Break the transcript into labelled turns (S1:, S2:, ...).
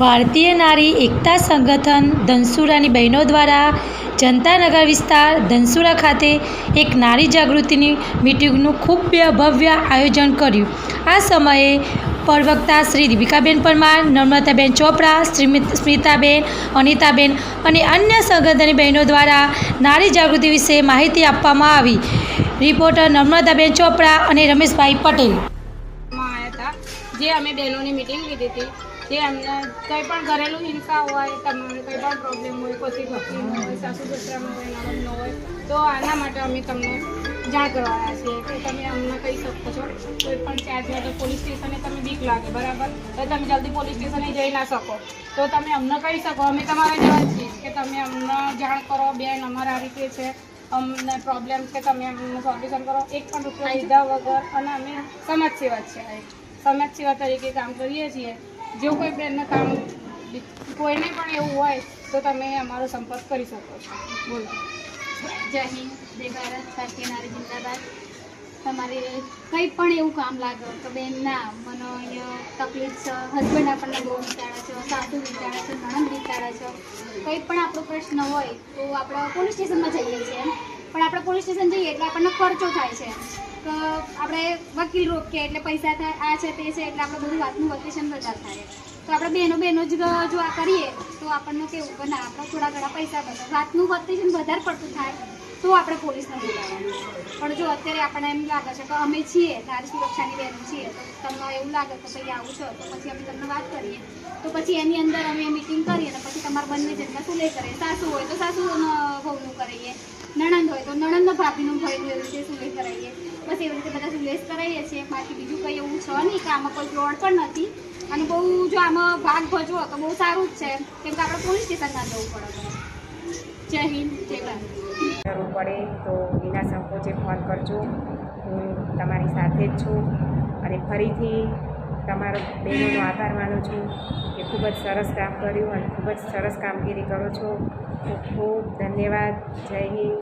S1: ભારતીય નારી એકતા સંગઠન ધનસુરાની બહેનો દ્વારા જનતાનગર વિસ્તાર ધનસુરા ખાતે એક નારી જાગૃતિની મિટિંગનું ખૂબ ભવ્ય આયોજન કર્યું. આ સમયે પ્રવક્તા શ્રી દીપિકાબેન પરમાર નર્મદાબેન ચોપડા શ્રી સ્મિતાબેન, અનિતાબેન અને અન્ય સંગઠનની બહેનો દ્વારા નારી જાગૃતિ વિશે માહિતી આપવામાં આવી. રિપોર્ટર નર્મદાબેન ચોપડા અને રમેશભાઈ પટેલ.
S2: જે અમે બહેનોની મિટિંગ લીધી હતી. જે એમને કંઈ પણ ઘરેલું હિંસા હોય તમને કંઈ પણ પ્રોબ્લેમ હોય પછી પત્નીનો હોય સાસુ સસરાનો હોય નણંદનો હોય, તો આના માટે અમે તમને જાણ કરવા આવ્યા છીએ કે તમે અમને કહી શકો છો. કોઈ પણ ચાર્જ હોય તો પોલીસ સ્ટેશને તમે બીક લાગે, બરાબર? તો તમે જલ્દી પોલીસ સ્ટેશને જઈ ના શકો. તો તમે અમને કહી શકો, અમે તમારા જેવા છીએ કે તમે અમને જાણ કરો, બેન અમારા આ રીતે છે, અમને પ્રોબ્લેમ છે, તમે અમને સોલ્યુશન કરો. એક પણ રૂપિયા લીધા વગર અને અમે સમાજ સેવા છીએ. સમાજ સેવા તરીકે કામ કરીએ છીએ. જો કોઈ બેનને કામ કોઈને પણ એવું હોય, તો તમે અમારો સંપર્ક કરી શકો છો. બોલો.
S3: જય હિન્દ, જય ભારત ભારતીય જિંદાબાદ. તમારે કંઈ પણ એવું કામ લાગે તો બેન ના મને અહીંયા તકલીફ છે હસબન્ડ આપણને બહુ વિચારે છે, સાસુ વિચારે છે, નણંદ વિચારે છે, કંઈ પણ આપણો પ્રશ્ન હોય તો આપણે પોલીસ સ્ટેશનમાં જઈએ છીએ. પણ આપણે પોલીસ સ્ટેશન જઈએ એટલે આપણને ખર્ચો થાય છે. આપણે વકીલ રોકીએ એટલે પૈસા થાય, આ છે તે છે એટલે આપણે બધું વાતનું વેકેશન બધા થાય. તો આપણે બહેનો બહેનો જ જો આ કરીએ, તો આપણને કેવું કે ના, આપણે થોડા ઘણા પૈસા બચે વાતનું વેકેશન વધારે પડતું થાય, તો આપણે પોલીસને બોલાવવાનું પણ જો અત્યારે આપણને એમ લાગે છે કે અમે છીએ, તારી સુરક્ષાની બહેનો છીએ, તો તમને એવું લાગે કે ભાઈ આવું છો, તો પછી અમે તમને વાત કરીએ. તો પછી એની અંદર અમે મિટિંગ કરીએ અને પછી તમારા બંને જેટલા શું લઈ કરીએ? સાસુ હોય તો સાસુ ભાવનું કરીએ. નણંદ હોય તો નણંદના ભાભીનું ભાઈનું એવી રીતે સુલેહ કરાવીએ? બસ એવી રીતે બધા સુલેહ કરાવીએ છીએ. બાકી બીજું કંઈ એવું છે નહીં કે આમાં કોઈ ફ્રોડ પણ નથી. અને બહુ જો આમાં ભાગ ભજવો તો બહુ સારું જ છે. કેમ કે આપણે પોલીસ સ્ટેશન ના જવું પડે જય હિન્દ, જય ભારત.
S4: જરૂર પડે તો વિના સંકોચે ફોન કરજો. હું તમારી સાથે જ છું. અને ફરીથી તમારો બહેનોનો આભાર માનું છું કે ખૂબ જ સરસ કામ કર્યું અને ખૂબ જ સરસ કામગીરી કરો છો. ખૂબ ખૂબ ધન્યવાદ. જય હિન્દ.